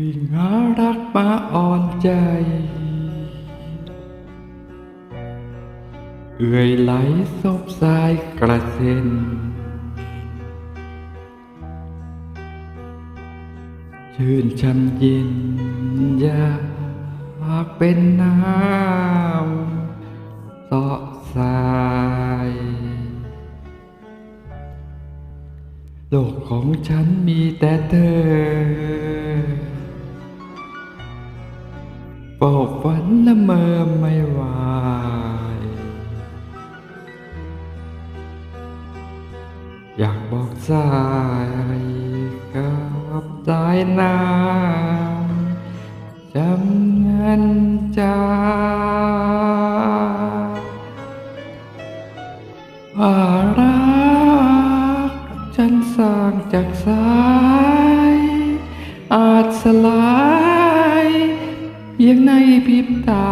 วิ่งหารักมาอ่อนใจ เอื่อยไหลซบสายกระเซ็น ชื่นช่ำเย็นอยากเป็นน้ำเสาะสายโลกของฉันมีแต่เธอ เฝ้าฝันละเมอไม่ไหวอยากบอกสายกับสายน้ำจำเงินจาว่ารักฉันสร้างจากสาย อาจสลาย พียงในพริบตา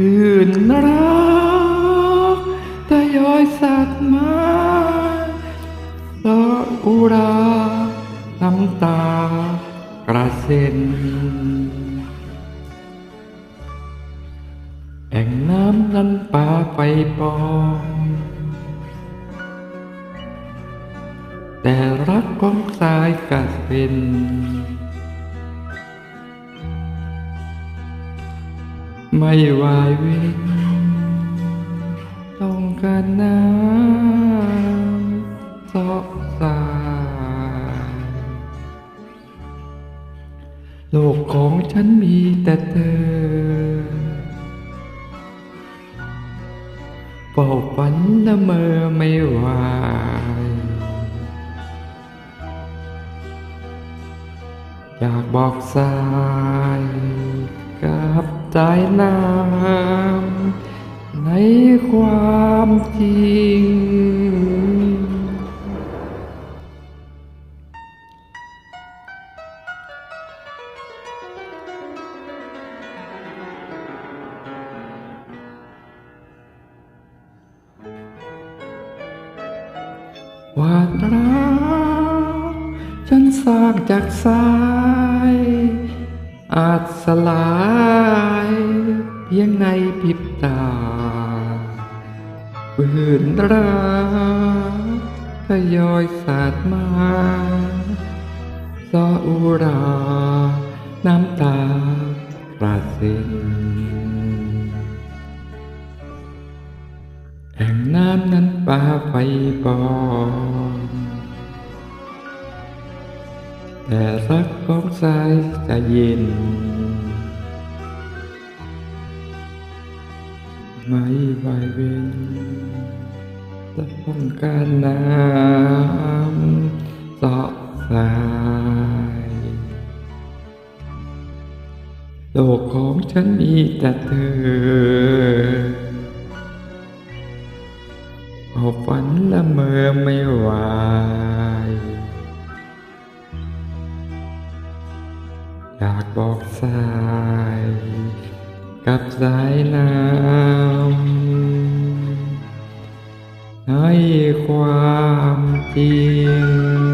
อื่นรักทยอยสัตว์มาตออุราน้ำตากระเซ็นแอ่งน้ำนั้นป่าไปปองแต่รักของสายกัดเป็น ไม่วายเว้นต้องการน้ำสอกสายโลกของฉันมีแต่เธอเฝ้าฝันละเมอไม่ไหวอยากบอกสายกับ ใจน้ำในความจริง วาดรักฉันสร้างจากสายอาจสลาย เพียงในพิบตาปืนรักทยอยสาดมาซออุรา น้ำตากระเซ็นแห่งน้ำนั้นป่าไฟบอนแต่รักของสายจะเย็น ไม่ไหวเว้นต้องการน้ำสอกสายโลกของฉันมีแต่เธอพอฝันละเมอไม่ไหวอยากบอกสาย กับสายน้ำให้ความจริง